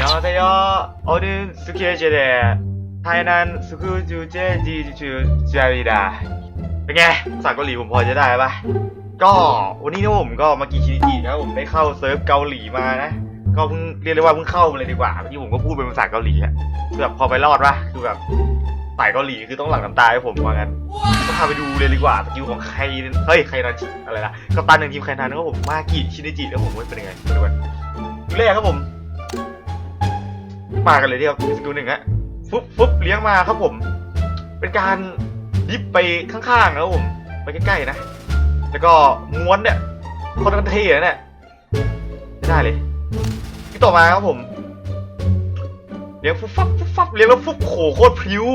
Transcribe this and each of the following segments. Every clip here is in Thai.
안녕하세요. 오늘 스케줄에 타이난 스쿠주제지주주입니다 เป็นไงภาษาเกาหลีผมพอจะได้ปะก็วันนี้นะผมก็มากิชินิจินะครับผมได้เข้าเซิร์ฟเกาหลีมานะ ก็เพิ่งเรียกได้ว่าเพิ่งเข้ามาเลยดีกว่าเมื่อกี้ผมก็พูดเป็นภาษาเกาหลีอะคือแบบพอไปรอดปะคือแบบสายเกาหลีคือต้องหลั่งน้ำตาให้ผมว่างั้นก็พาไปดูเลยดีกว่าสกิลของใครเฮ้ยใครนันชิอะไรนะกัปตันหนึ่งทีมใครนันนะครับผมมากิชินิจิแล้วผมว่าเป็นยังไงมาดูกันดูแรกครับผม มากันเลยที่ครับสกิลหนึ่งฮะฟึบฟึบเลี้ยงมาครับผม เป็นการดิฟไปข้างๆนะครับผม ไปใกล้ๆนะ แล้วก็ม้วนเนี่ยโคนกันเท่เนี่ยไม่ได้เลยที่ต่อมาครับผมเลี้ยงฟุบฟับฟุบฟับเลี้ยงแล้วฟุบโขโคตรพริ้ว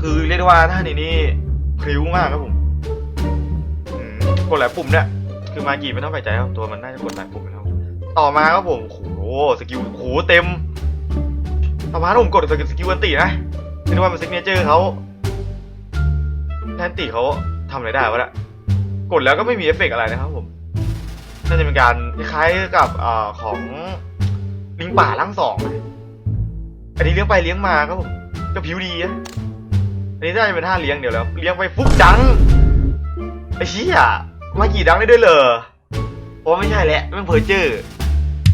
คือเรียกได้ว่าท่านี้นี่พริ้วมากครับผมกดหลายปุ่มเนี่ยคือมากี่ไม่ต้องไปใจครับตัวมันน่าจะกดหลายปุ่มนะครับต่อมาครับผมโอ้โหสกิลโอ้โหเต็ม ต่อมาถ้าผมกดสกิลสกิลอันตินะเรียกได้ว่ามันซิกเนเจอร์เขาแทนติเขาทำอะไรได้วะเนี่ยกดแล้วก็ไม่มีเอฟเฟกต์อะไรนะครับผมน่าจะเป็นการคล้ายกับอของลิงป่าล่างสองอันนี้เลี้ยงไปเลี้ยงมาครับผมก็ผิวดีนะอันนี้น่าจะเป็นท่าเลี้ยงเดี๋ยวแล้ว เลี้ยงไปฟุกดังไอ้เชี่ยมากี่ดังได้ด้วยเหรอเพราะไม่ใช่แหละมันเพอเจอร์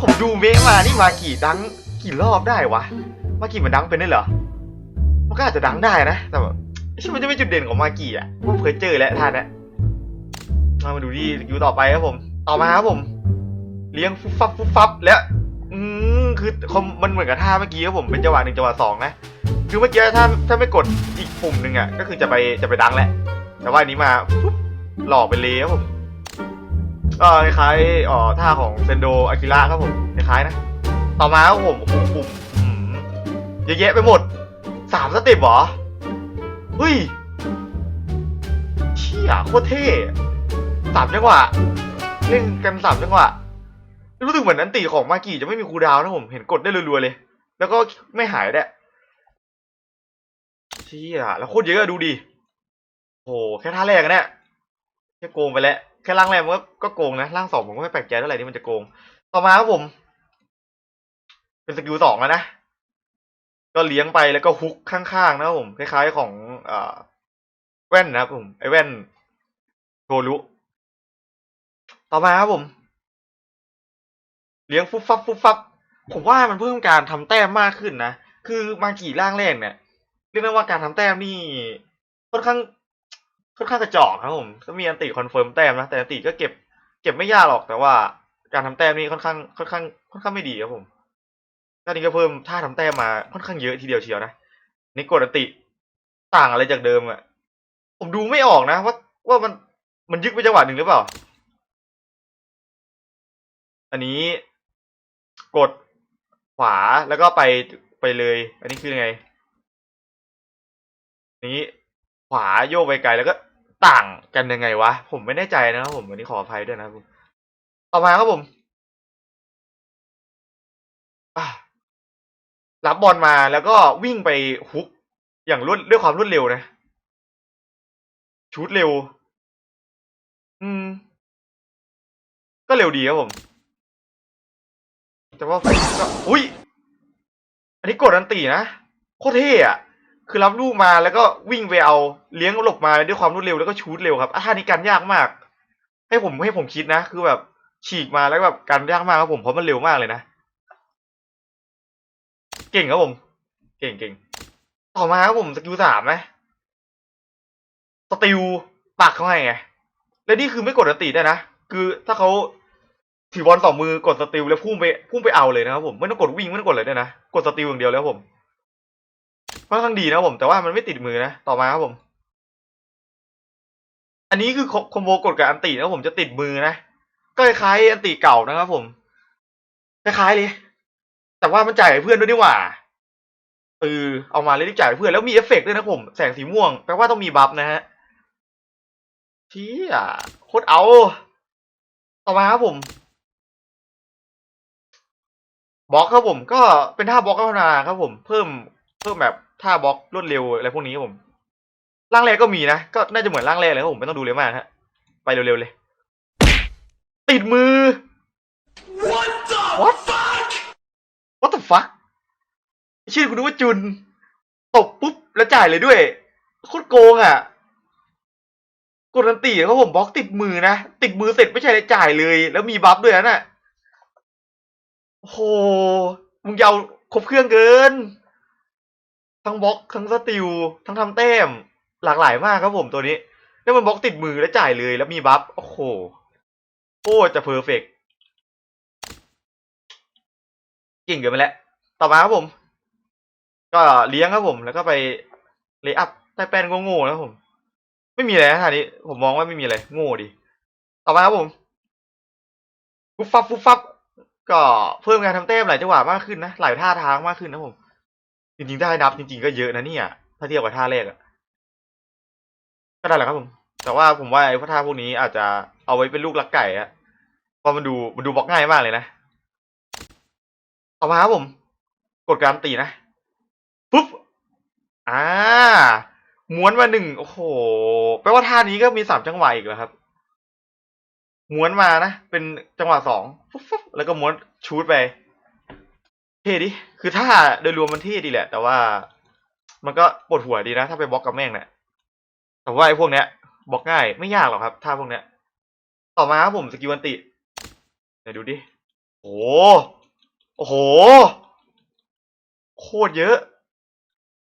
ผมดูเมะมานี่มากี่ดังกี่รอบได้วะ มากี่มันดังเป็นได้เหรอ มันก็อาจจะดังได้นะ แต่แบบไอ้ชิมันจะเป็นจุดเด่นของมากี่อะว่าเพอเจอร์แล้วท่านนะมามาดูที่สกิลต่อไปครับผม ต่อมาครับผม เลี้ยงฟุบฟับฟุบฟับแล้ว อืมคือคมมันเหมือนกับท่าเมื่อกี้ครับผม เป็นจังหวะหนึ่งจังหวะสองนะ คือเมื่อกี้ถ้าถ้าไม่กดอีกปุ่มหนึ่งอะ ก็คือจะไปจะไปดังแหละ แต่ว่าอันนี้มาฟุบหลอกไปเลยครับผมก็คล้ายๆอ๋อท่าของเซนโดอากิระครับผม คล้ายๆนะ ต่อมาครับผมปุ่ม เยอะแยะไปหมดสามสเต็ปเหรอเฮ้ยเชี่ยโคตรเท่สามจังหวะเล่นกันสามจังหวะรู้สึกเหมือนอันตีของมากิจะไม่มีคูดาวนะผม เห็นกดได้รัวๆเลย แล้วก็ไม่หายด้วยเชี่ยแล้วโคตรเยอะดูดิโหแค่ท่าแรกอะเนี่ยแค่โกงไปแล้วแค่ร่างแรกมันก็ก็โกงนะร่างสองผมก็ไม่แปลกใจเท่าไหร่ที่มันจะโกง ต่อมาครับผม เป็นสกิลสองแล้วนะ ก็เลี้ยงไปแล้วก็ฮุกข้างๆนะครับผมคล้ายๆของอ่อแว่นนะครับผมไอแว่นโทรุต่อมาครับผม เลี้ยงฟุบฟับฟุบฟับผมว่ามันเพิ่มการทำแต้มมากขึ้นนะ คือมากี่ร่างแรกเนี่ยเรียกได้ว่าการทำแต้มนี่ค่อนข้างค่อนข้างกระจอกครับผมถ้ามีอันติคอนเฟิร์มแต้มนะแต่อันติก็เก็บ เก็บไม่ยากหรอกแต่ว่าการทำแต้มนี่ค่อนข้างค่อนข้างค่อนข้างไม่ดีครับผม ด้านนี้ก็เพิ่มท่าทำแต้มมาค่อนข้างเยอะทีเดียวเชียวนะนี่กดอันติต่างอะไรจากเดิมอะผมดูไม่ออกนะว่าว่ามันมันยึกไปจังหวะหนึ่งหรือเปล่า อันนี้กดขวาแล้วก็ไปไปเลย อันนี้คือไง นี้ขวาโยกไปไกลแล้วก็ต่างกันยังไงวะ ผมไม่แน่ใจนะครับผมวันนี้ขออภัยด้วยนะครับต่อมาครับผม อะ รับบอลมาแล้วก็วิ่งไปฮุกอย่างรวดด้วยความรวดเร็วนะชุดเร็ว อืม ก็เร็วดีครับผม แต่ว่าก็อุ้ย อันนี้กดอันตีนะ โคตรเท่อะคือรับลูกมาแล้วก็วิ่งไปเอาเลี้ยงหลบมาด้วยความรวดเร็วแล้วก็ชูดเร็วครับอะท่านี้การยากมาก ให้ผมให้ผมคิดนะ คือแบบฉีกมาแล้วแบบการยากมากครับผมเพราะมันเร็วมากเลยนะ ก่งครับผม เก่งเก่งต่อมาครับผมสกิลสามนะสติลปักเขาให้ไง และนี่คือไม่กดอันติได้นะ คือถ้าเขาถือบอลสองมือกดสติลแล้วพุ่งไปพุ่งไปเอาเลยนะครับผมไม่ต้องกดวิ่งไม่ต้องกดเลยด้วยนะกดสติลอย่างเดียวแล้วผมค่อนข้างดีนะผม แต่ว่ามันไม่ติดมือนะต่อมาครับผม อันนี้คือคอมโบกดกับอันตินะผมจะติดมือนะก็คล้ายอันติเก่านะครับผมคล้ายๆเลย แต่ว่ามันจ่ายให้เพื่อนด้วยนี่หว่าเออเอามาเลยที่จ่ายให้เพื่อนแล้วมีเอฟเฟกต์ด้วยนะผม แสงสีม่วงแปลว่าต้องมีบัฟนะฮะเชี่ยโคตรเอาต่อมาครับผมบล็อกครับผมก็เป็นท่าบล็อกพัฒนาครับผม เพิ่มเพิ่มแบบท่าบล็อกรวดเร็วอะไรพวกนี้ครับผมร่างแรกก็มีนะก็น่าจะเหมือนร่างแรกเลยครับผมไม่ต้องดูเลยมากฮะไปเร็วๆเลย ติดมือ What ฟักชื่อคุณนึกว่าจุน ตบปุ๊บแล้วจ่ายเลยด้วยโคตรโกงอะกดอันตีเขาผมบล็อกติดมือนะ ติดมือเสร็จไม่ใช่เลยจ่ายเลย แล้วมีบัฟด้วยนะ่ะโอ้โหมึงยาวครบเครื่องเกิน ทั้งบล็อกทั้งสติลทั้งทำแต้ม หลากหลายมากครับผมตัวนี้ แล้วมันบล็อกติดมือแล้วจ่ายเลย แล้วมีบัฟโอ้โหโคตรจะเพอร์เฟกต์ ก่งเกินไปแล้ว ต่อมาครับผม ก็เลี้ยงครับผม แล้วก็ไปเลย์อัพใต้แป้นโง่ๆนะครับผม ไม่มีอะไรนะท่านี้ ผมมองว่าไม่มีอะไร โง่ดิต่อมาครับผมฟุบฟับฟุบฟับ ก็เพิ่มการทำแต้มหลายจังหวะมากขึ้นนะ หลายท่าทางมากขึ้นนะผม จริงๆได้นับจริงๆก็เยอะนะเนี่ย ถ้าเทียบกับท่าแรกอะก็ได้แหละครับผม แต่ว่าผมว่าไอ้ท่าพวกนี้อาจจะเอาไว้เป็นลูกลักไก่อะเพราะมันดูมันดูบล็อกง่ายมากเลยนะ ต่อมาครับผม กดการตีนะปุ๊บอ่าม้วนมาหนึ่งโอ้โหแปลว่าท่านี้ก็มีสามจังหวะอีกแล้วครับ ม้วนมานะ เป็นจังหวะสองฟุ๊บฟุ๊บแล้วก็ม้วนชูดไปเท่ดิคือท่าโดยรวมมันเท่ดีแหละ แต่ว่า มันก็ปวดหัวดีนะ ถ้าไปบล็อกกับแม่งเนี่ยแต่ว่าไอ้พวกเนี้ยบล็อกง่ายไม่ยากหรอกครับท่าพวกเนี้ย ต่อมาครับผมสกิลอันติไหนดูดิโอ้ โอ้โห โคตรเยอะ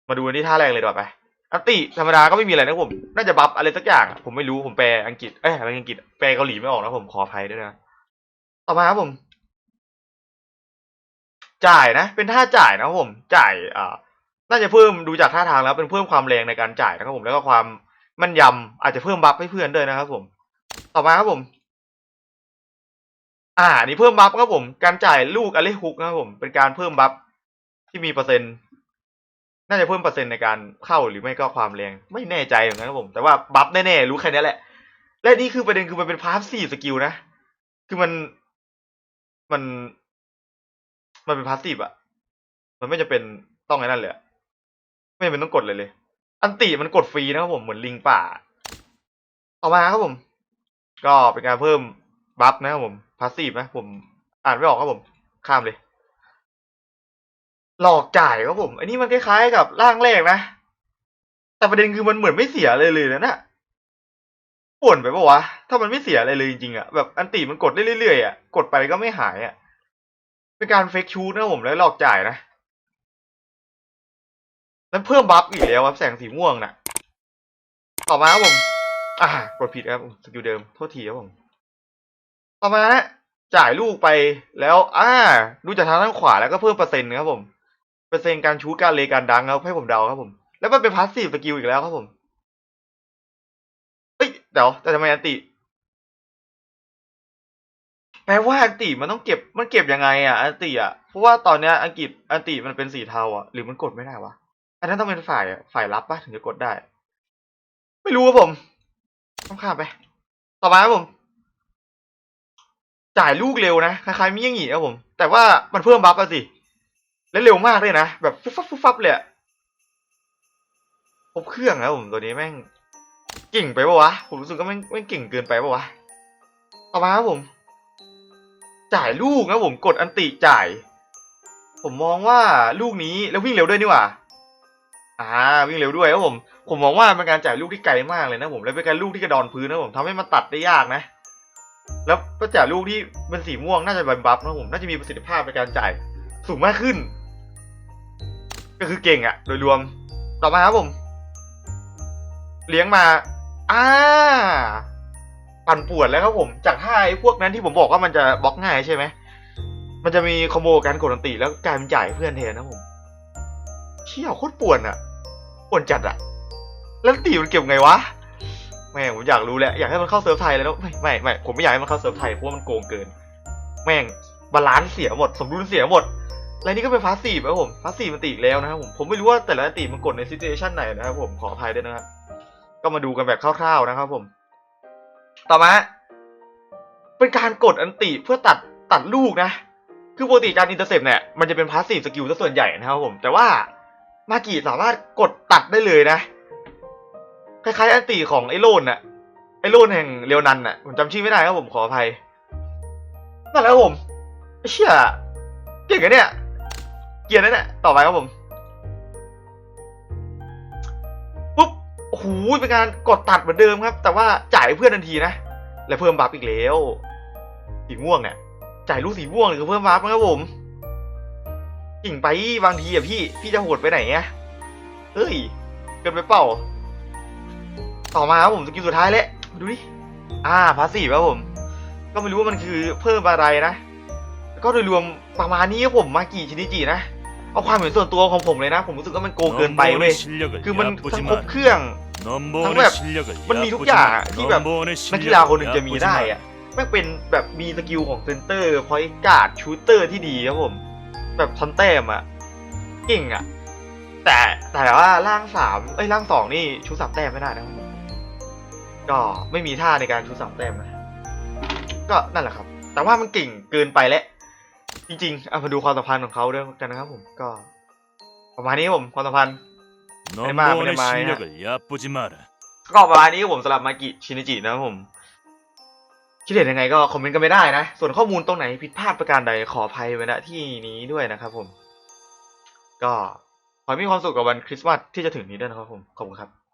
มาดูอันที่ท่าแรกเลยดีกว่าไป อันติธรรมดาก็ไม่มีอะไรนะผม น่าจะบัฟอะไรสักอย่าง ผมไม่รู้ ผมแปลอังกฤษ เอ้ยอะไรอังกฤษ แปลเกาหลีไม่ออกนะผมขออภัยด้วยนะ ต่อมาครับผม จ่ายนะ เป็นท่าจ่ายนะครับผม จ่าย อ่า น่าจะเพิ่มดูจากท่าทางแล้ว เป็นเพิ่มความแรงในการจ่ายนะครับผม แล้วก็ความมันยำอาจจะเพิ่มบัฟให้เพื่อนด้วยนะครับผม ต่อมาครับผม อ่านี่เพิ่มบัฟครับผม การจ่ายลูกอเลฮุกนะครับผม เป็นการเพิ่มบัฟที่มีเปอร์เซ็นต์ น่าจะเพิ่มเปอร์เซ็นต์ในการเข้าหรือไม่ก็ความแรง ไม่แน่ใจเหมือนกันครับผม แต่ว่าบัฟแน่ๆรู้แค่นี้แหละ และนี่คือประเด็นคือมันเป็นพาร์ทสซีฟสกิลนะ คือมัน มัน มันเป็นพาสซีฟอะมันไม่จะเป็นต้องไอ้นั่นเลย ไม่จำเป็นต้องกดเลยเลย อันติมันกดฟรีนะครับผม เหมือนลิงป่าต่อมาครับผม ก็เป็นการเพิ่ม บัฟนะครับผมพาสซีฟนะผมอ่านไม่ออกครับผม ข้ามเลย หลอกจ่ายครับผม อันนี้มันคล้ายๆกับร่างแรกนะ แต่ประเด็นคือมันเหมือนไม่เสียเลยเลยนะนี่ยป่วนไปปะวะ ถ้ามันไม่เสียอะไรเลยจริงๆอะแบบอันติมันกดได้เรื่อยๆอะกดไปก็ไม่หายอะเป็นการเฟกชูดนะผมแล้วหลอกจ่ายนะนั้นเพิ่มบัฟอีกแล้วครับแสงสีม่วงน่ะ ต่อมาครับผม อ่ากดผิดครับสกิลเดิม โทษทีครับผม ต่อมาฮะจ่ายลูกไปแล้วอ่าดูจากทางด้านขวาแล้วก็เพิ่มเปอร์เซ็นต์ครับผมเปอร์เซ็นต์การชูการเลการดังครับให้ผมเดาครับผม แล้วมันเป็นพาสซีฟสกิลอีกแล้วครับผมเฮ้ยเดี๋ยวแต่ทำไมอันติ แปลว่าอันติมันต้องเก็บมันเก็บยังไงอะอันติอะเพราะว่าตอนเนี้ยอังกฤษอันติมันเป็นสีเทาอะหรือมันกดไม่ได้วะอันนั้นต้องเป็นฝ่ายฝ่ายรับป่ะถึงจะกดได้ ไม่รู้ครับผมต้องข้ามไป ต่อมาครับผม จ่ายลูกเร็วนะคล้ายๆมิยังหงีครับผม แต่ว่ามันเพิ่มบัฟอะสิ และเร็วมากเลยนะ แบบฟุบฟับฟุบฟับเลยอะครบเครื่องนะผมตัวนี้แม่งเก่งไปปะวะ ผมรู้สึกว่าแม่งแม่งเก่งเกินไปปะวะ ต่อมาครับผม จ่ายลูกนะผมกดอันติจ่าย ผมมองว่าลูกนี้แล้ววิ่งเร็วด้วยนี่หว่า อ่า วิ่งเร็วด้วยครับผม ผมมองว่าเป็นการจ่ายลูกที่ไกลมากเลยนะผม แล้วเป็นการลูกที่กระดอนพื้นนะผมทำให้มันตัดได้ยากนะ แล้วก็จ่ายลูกที่เป็นสีม่วงน่าจะบันบัฟนะผมน่าจะมีประสิทธิภาพในการจ่ายสูงมากขึ้น ก็คือเก่งอะโดยรวม ต่อมาครับผม เลี้ยงมาอ่าปั่นปวนแล้วครับผม จากท่าไอ้พวกนั้นที่ผมบอกว่ามันจะบล็อกง่ายใช่ไหมมันจะมีคอมโบการกดอันติแล้วกลายเป็นจ่ายเพื่อนแทนนะผมเชี่ยวโคตรปวนอะปวนจัดอะแล้วติมันเก็บไงวะ แม่งผมอยากรู้แหละอยากให้มันเข้าเซิร์ฟไทยแล้วไม่ไม่ไม่ผมไม่อยากให้มันเข้าเซิร์ฟไทยเพราะว่ามันโกงเกิน แม่งบาลานซ์เสียหมด สมดุลเสียหมดอะไรนี่ก็เป็นพาสซีฟครับผมพาสซีฟมันตีอีกแล้วนะครับผมผมไม่รู้ว่าแต่ละตีมันกดในซิ t u เ t ชันไหนนะครับผมขออภัยด้วยนะครับ ก็มาดูกันแบบคร่าวๆนะครับผม ต่อมา เป็นการกดอันติเพื่อตัดตัดลูกนะ คือปกติการอินเตอร์เซปเนี่ยมันจะเป็นพาสซีฟสกิลซะส่วนใหญ่นะครับผม แต่ว่ามากิสามารถกดตัดได้เลยนะ คล้ายๆอันติของไอ้โลนน่ะ ไอ้โลนแห่งเรียวนันน่ะ ผมจำชื่อไม่ได้ครับผมขออภัย นั่นแหละครับผมไอ้เชี่ยเก่งอะเนี่ย เกียร์นั่นแหละต่อไปครับผม ปุ๊บโอ้โหเป็นการกดตัดเหมือนเดิมครับ แต่ว่าจ่ายเพื่อนทันทีนะ และเพิ่มบัฟอีกแล้ว สีม่วงเนี่ยจ่ายลูกสีม่วงเลยคือเพิ่มบัฟนะครับผมกิ่งไปบางทีอะพี่ พี่จะโหดไปไหนอะเอ้ย เกินไปเปล่า ต่อมาครับผมสกิลสุดท้ายแล้วดูดิอ่าพาสซีฟครับผม ก็ไม่รู้ว่ามันคือเพิ่มอะไรนะ ก็โดยรวมประมาณนี้ครับผมมากี่ชินิจินะเอาความเห็นส่วนตัวของผมเลยนะ ผมรู้สึกว่ามันโกงเกินไปเว้ยคือมันทั้งครบเครื่องทั้งแบบมันมีทุกอย่างอะที่แบบนักกีฬาคนหนึ่งจะมีได้อะแม่งเป็นแบบมีสกิลของเซนเตอร์พอยการ์ดชูเตอร์ที่ดีครับผม แบบทันแต้มอะเก่งอะแต่แต่ว่าร่างสามเอ้ยร่างสองนี่ชูสามแต้มไม่ได้นะครับผม ก็ไม่มีท่าในการชูสามแต้มนะก็นั่นแหละครับ แต่ว่ามันกิ่งเกินไปแล้วจริงๆเอามาดูความสัมพันธ์ของเขาด้วยกันนะครับผมก็ ประมาณนี้ผมความสัมพันธ์ไม่มาไม่ได้มาก็ประมาณนี้ผมสำหรับมากิชินิจินะครับผมคิดเห็นยังไงก็คอมเมนต์กันไม่ได้นะ ส่วนข้อมูลตรงไหนผิดพลาดประการใดขออภัยไว้ณที่นี้ด้วยนะครับผม ก็ขอให้มีความสุขกับวันคริสต์มาสที่จะถึงนี้ด้วยนะครับผม ขอบคุณครับ